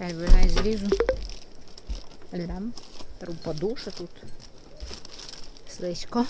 Ще вона зріжу. Лям. Беру подушу тут. Слизько.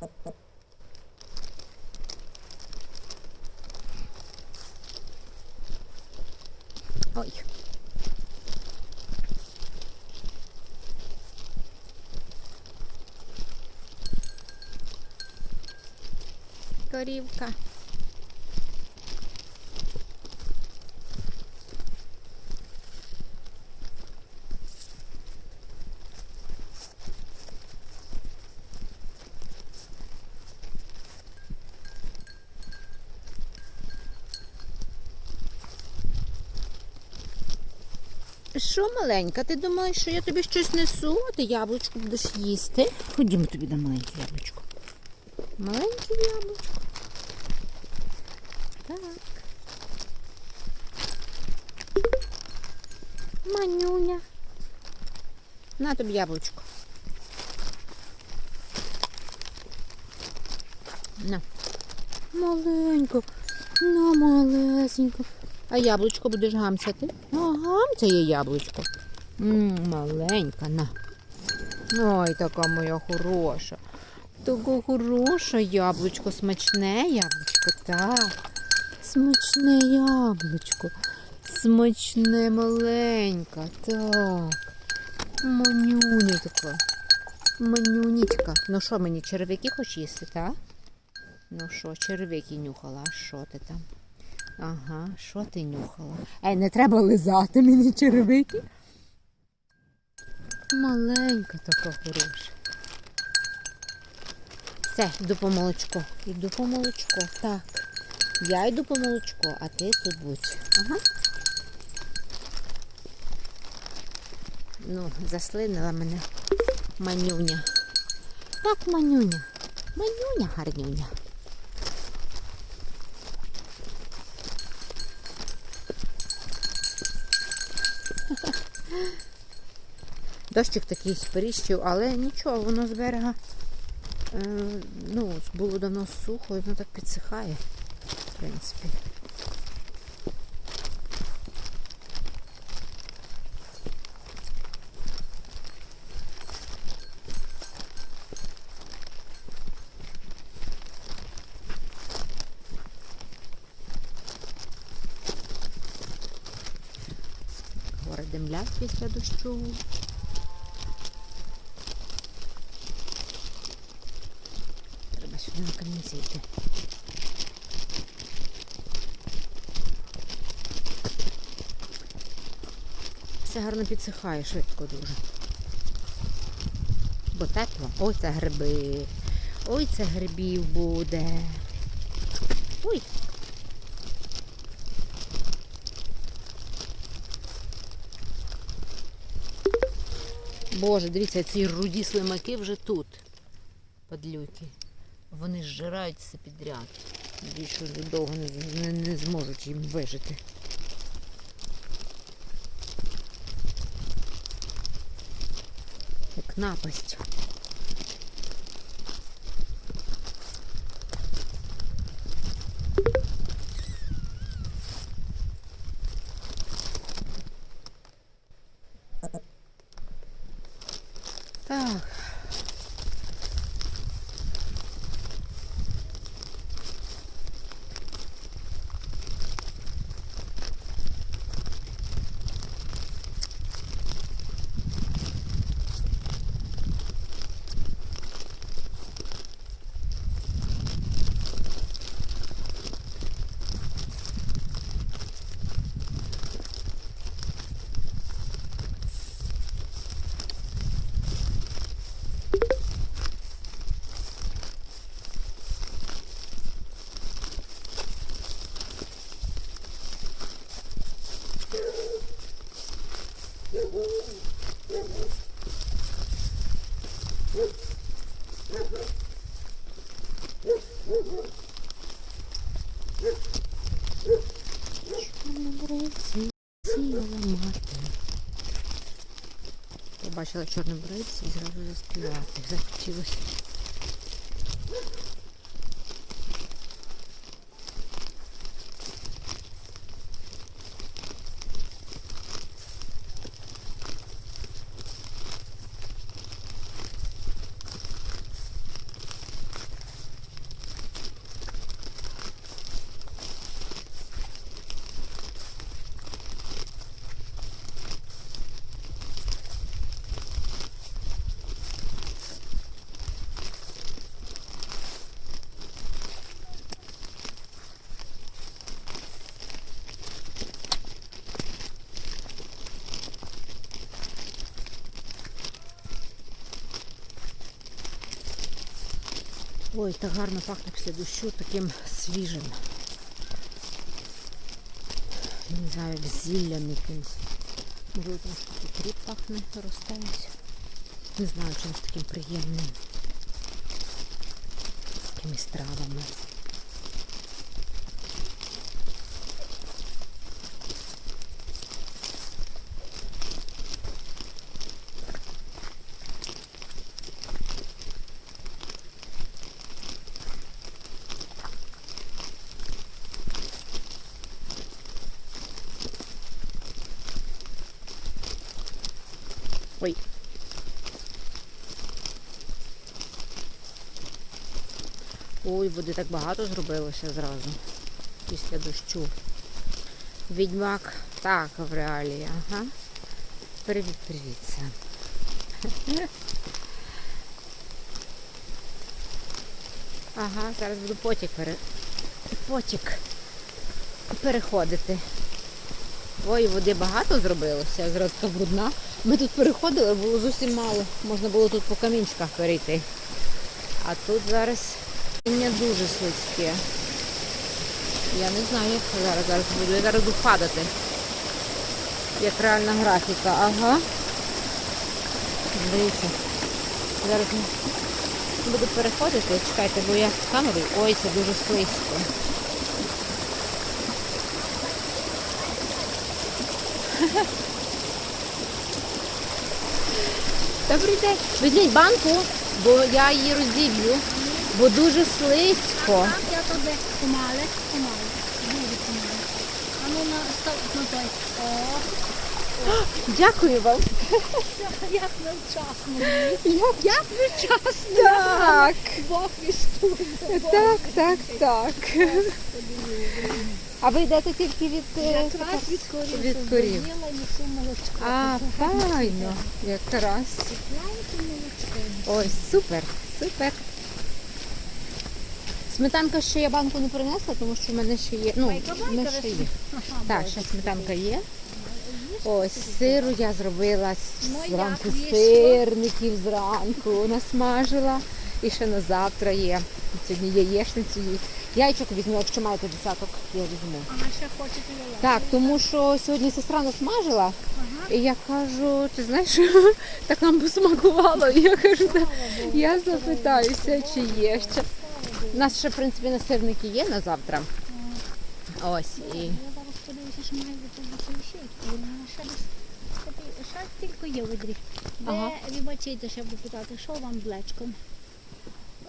Ой. Корівка. Що, маленька, ти думаєш, що я тобі щось несу, а ти яблучко будеш їсти? Ходімо тобі на маленьке яблучко. Маленьке яблучко. Так. Манюня. На тобі яблучко. На. Маленько. На малесенько. А яблучко будеш гамцяти? А, гамцяє яблучко. М, маленька, на. Ой, така моя хороша. Така хороша яблучко, смачне яблучко, так. Смачне яблучко. Смачне маленька, так. Манюня така. Манюнічка. Ну що мені, черв'яки хочеш їсти, так? Ну що, черв'яки нюхала, що ти там? Ага, що ти нюхала? Ей, не треба лизати мені черевики. Маленька така хороша. Все, йду по молочко. Йду по молочко. Так. Я йду по молочко, а ти тут будь. Ага. Ну, заслинила мене манюня. Так, манюня. Манюня гарнюня. Дощик такий споріщив, але нічого, воно з берега е, ну, було давно сухо, воно так підсихає, в принципі. Гори димлять після дощу. Треба сюди на камінці йти. Все гарно підсихає швидко дуже. Бо тепло. Ой, це гриби. Ой, це грибів буде. Ой. Боже, дивіться, ці руді слимаки вже тут. Падлюки. Вони зжирають все підряд. Більше довго не, не, не зможуть їм вижити. Як Побачила чорнобривці і зразу заспівати. Захотілося. Ой, так гарно пахне після дощу таким свіжим. Не знаю, як зіллям якимось. Можливо, тому що кріп пахне, росте. Не знаю, чимось таким приємним. Якимись травами. Ой. Ой, води так багато зробилося зразу після дощу. Відьмак так в реалії, ага. Привіт, привіт, Ага, зараз буду потік пере... потік переходити. Ой, води багато зробилося, зразу брудна. Ми тут переходили, було зовсім мало. Можна було тут по камінчиках перейти. А тут зараз каміння дуже слизьке. Я не знаю, як зараз зараз буду. Я зараз буду падати. Як реальна графіка. Ага. Дивіться. Зараз буду переходити. Чекайте, бо я з камерою. Ой, це дуже слизько. Добрий день. Візьміть банку, бо я її розділю, бо дуже слизько. Так, я тобі помале, помале. Дуже помале. А ну на став на той. О, Дякую вам. як невчасно. Як? Як невчасно. Так, Бог вістує. так, так, так. А ви йдете тільки від е, Якраз від корів. Від корів. Зробила несу молочко. А, файно. Якраз. Молочко. Ой, супер, супер. Сметанка ще я банку не принесла, тому що в мене ще є. Ну, в мене ще є. Так, ще сметанка є. Ось сиру я зробила зранку сирників зранку насмажила. І ще на завтра є. Сьогодні є. Яйчок візьму, якщо маєте десяток, я візьму. Ага, ще хочете яйця. Так, тому що сьогодні сестра насмажила, Ага. і я кажу, ти знаєш, так нам посмакувало. І я кажу, я запитаюся, чи є ще. У нас ще, в принципі, на сирники є на завтра. Ось і. Я зараз подивлюся, що має бути ще. Ще тільки є в відрі. Ви Ага. вибачайте, ще питати, що вам блечком?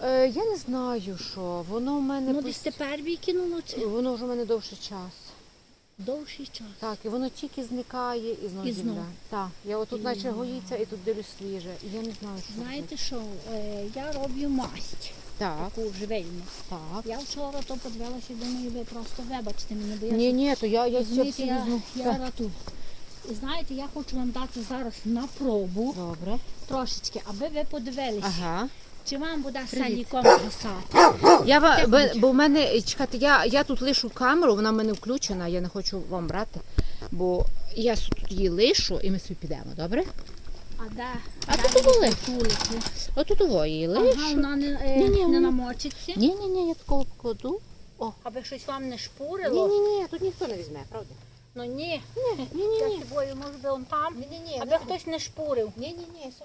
Е, я не знаю, що. Воно в мене Ну, десь тепер викинуло чи воно вже в мене довший час. довший час. Так, і воно тільки зникає і знову І знов. з'являє. Так, я отут наче гоїться і тут дивлюсь свіже. І я не знаю, що. Знаєте що, е, я роблю масть, Так, таку живельну. так. Я вчора то подивилася думаю, ви просто вибачте мене, бо я Ні, ні, то я, я все розумієте, я, візьму. я Так. рату. І знаєте, я хочу вам дати зараз на пробу Добре. трошечки, аби ви подивилися, Ага. чи вам буде саліком гасати. Я ва- бо, бо в мене чекайте, я, я тут лишу камеру, вона в мене включена, я не хочу вам брати, бо я с- тут її лишу і ми собі підемо, добре? А де? А де тут були. Отут того її лишу. Ага, вона не, е, Ні-ні, не вона- намочиться. Ні, ні, ні, я такого кладу. Аби щось вам не шпурило. ні, ні, тут ніхто не візьме, правда? Ну ні, Ні, ні, ні, я ні. собою, може би он там. Ні, ні, ні. Аби хтось не шпурив. Ні, ні, ні, все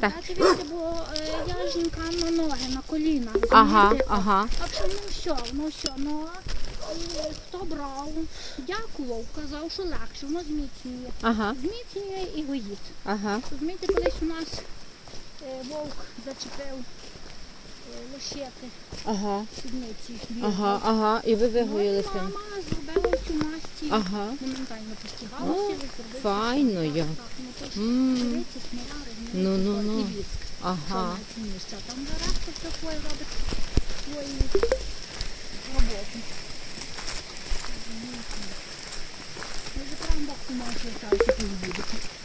Так. Дивіться, бо е, я жінкам на ноги, на коліна. Ага, розумієте? ага. А що, ну що, ну що, ну е, хто брав, дякував, казав, що легше, воно зміцнює. Ага, Зміцнює і гоїть. ага. Розумієте, колись у нас е, вовк зачепив е, Ага, сідниці. ага, ага. І ви Ну, вигоїли з тим. мама зробила цю масті, Ага. моментально постигалася, Ну, зробила. файно як. так, ну, то ж М, Дивіться, сміляри, Ну, ну, ну. і віск. Ага. Що там все своє робить свої роботи. Ми забираємо бок, тому що ставити півбудити.